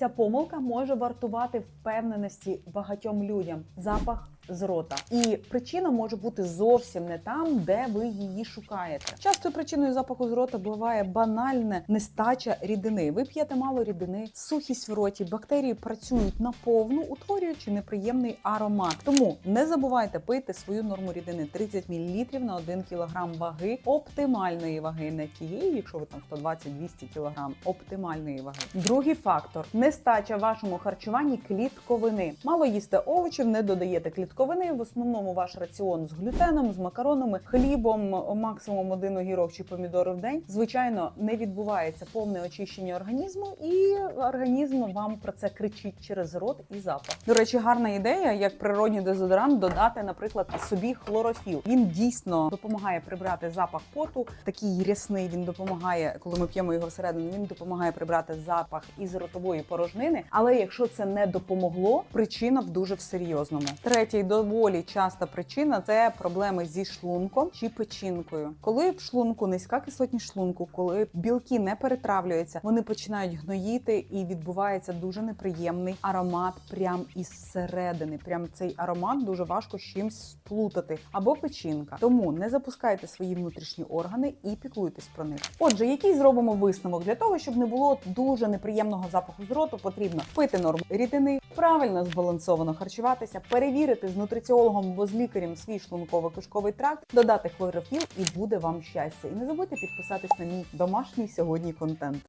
Ця помилка може вартувати впевненості багатьом людям. Запах з рота. І причина може бути зовсім не там, де ви її шукаєте. Частою причиною запаху з рота буває банальне нестача рідини. Ви п'єте мало рідини, сухість в роті, бактерії працюють наповну, утворюючи неприємний аромат. Тому не забувайте пити свою норму рідини 30 мл на 1 кг ваги оптимальної ваги, не тієї, якщо ви там 120-200 кг, оптимальної ваги. Другий фактор нестача в вашому харчуванні клітковини. Мало їсти овочів, не додаєте клітковини. В основному ваш раціон з глютеном, з макаронами, хлібом, максимум один огірок чи помідори в день. Звичайно, не відбувається повне очищення організму, і організм вам про це кричить через рот і запах. До речі, гарна ідея, як природній дезодорант, додати, наприклад, собі хлорофіл. Він дійсно допомагає прибрати запах поту. Такий рясний він допомагає, коли ми п'ємо його всередину. Він допомагає прибрати запах із ротової порожнини. Але якщо це не допомогло, причина в дуже в серйозному. Третя і доволі часта причина це проблеми зі шлунком чи печінкою. Коли в шлунку низька кислотність шлунку, коли білки не перетравлюються, вони починають гноїти і відбувається дуже неприємний аромат прям із середини. Прям цей аромат дуже важко з чимсь сплутати або печінка. Тому не запускайте свої внутрішні органи і піклуйтесь про них. Отже, який зробимо висновок для того, щоб не було дуже неприємного запаху з роту, потрібно пити норму рідини, правильно збалансовано харчуватися, перевірити з нутриціологом або з лікарем свій шлунково-кишковий тракт, додати хлорофіл і буде вам щастя. І не забудьте підписатись на мій домашній сьогодні контент.